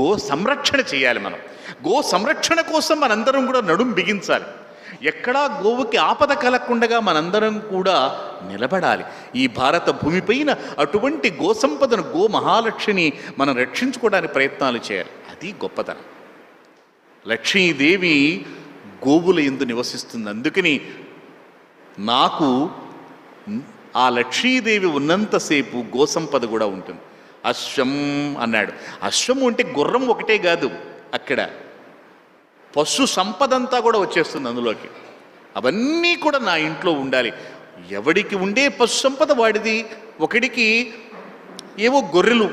Go సంరక్షణ చేయాలి మనం. గో సంరక్షణ కోసం మనందరం కూడా నడుం బిగించాలి. ఎక్కడా గోవుకి ఆపద కలగకుండా మనందరం కూడా నిలబడాలి. ఈ భారత భూమిపైన అటువంటి గో సంపదను గో మహాలక్ష్మిని మనం రక్షించుకోవడానికి ప్రయత్నాలు చేయాలి. అది గొప్పతనం. లక్ష్మీదేవి గోవుల ఎందు నివసిస్తుంది. అందుకని నాకు ఆ లక్ష్మీదేవి ఉన్నంతసేపు గోసంపద కూడా ఉంటుంది. అశ్వం అన్నాడు. అశ్వం ఉంటే గుర్రం ఒకటే కాదు అక్కడ. పశు సంపద అంతా కూడా వచ్చేస్తుంది అందులోకి. అవన్నీ కూడా నా ఇంట్లో ఉండాలి. ఎవడికి ఉండే పశు సంపద వాడిది? ఒకడికి ఏవో గొర్రెలు.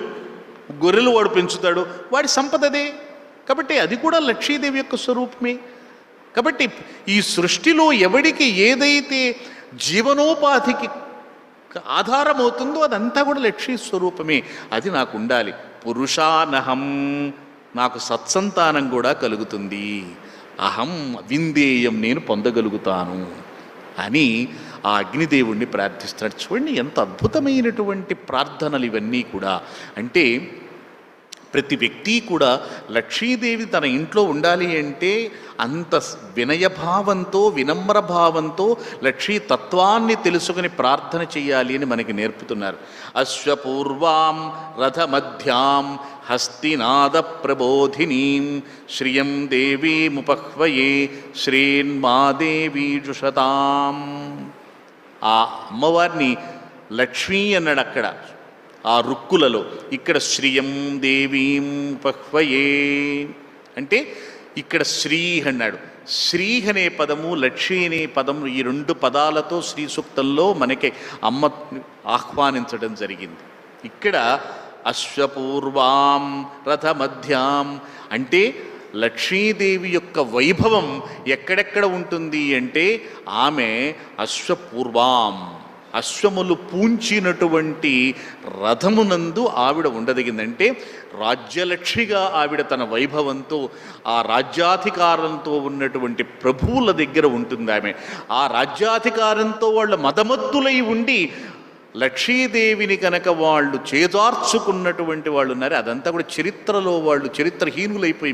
గొర్రెలు వాడు పెంచుతాడు. వాడి సంపదదే కాబట్టి అది కూడా లక్ష్మీదేవి యొక్క స్వరూపమే. కాబట్టి ఈ సృష్టిలో ఎవడికి ఏదైతే జీవనోపాధికి ఆధారమవుతుందో అదంతా కూడా లక్ష్మీ స్వరూపమే. అది నాకు ఉండాలి పురుషానహం. నాకు సత్సంతానం కూడా కలుగుతుంది. అహం విందేయం నేను పొందగలుగుతాను అని ఆ అగ్నిదేవుణ్ణి ప్రార్థిస్తున్నాడు. చూడండి ఎంత అద్భుతమైనటువంటి ప్రార్థనలు ఇవన్నీ కూడా. అంటే ప్రతి వ్యక్తి కూడా లక్ష్మీదేవి తన ఇంట్లో ఉండాలి అంటే అంత వినయభావంతో వినమ్ర భావంతో లక్ష్మీ తత్వాన్ని తెలుసుకుని ప్రార్థన చేయాలి అని మనకి నేర్పుతున్నారు. అశ్వపూర్వాం రథమధ్యాం హస్తినాద ప్రబోధినీం శ్రియం దేవీముపహ్వయే శ్రీన్మాదేవీజుషతాం ఆ అమ్మవారిని లక్ష్మీ అన్నాడు అక్కడ ఆ రుక్కులలో ఇక్కడ శ్రియం దేవీం పహ్వయే. అంటే ఇక్కడ శ్రీ అన్నాడు. శ్రీ అనే పదము లక్ష్మి అనే పదము ఈ రెండు పదాలతో శ్రీ సూక్తంలో మనకి అమ్మ ఆహ్వానించడం జరిగింది. ఇక్కడ అశ్వపూర్వాం రథమధ్యాం అంటే లక్ష్మీదేవి యొక్క వైభవం ఎక్కడెక్కడ ఉంటుంది అంటే ఆమె అశ్వపూర్వాం అశ్వములు పూంచినటువంటి రథమునందు ఆవిడ ఉండదగిందంటే రాజ్యలక్ష్మిగా ఆవిడ తన వైభవంతో ఆ రాజ్యాధికారంతో ఉన్నటువంటి ప్రభువుల దగ్గర ఉంటుంది ఆమె ఆ రాజ్యాధికారంతో వాళ్ళ మదమత్తులై ఉండి లక్ష్మీదేవిని కనుక వాళ్ళు చేదార్చుకున్నటువంటి వాళ్ళు ఉన్నారు అదంతా కూడా చరిత్రలో వాళ్ళు చరిత్రహీనులైపోయి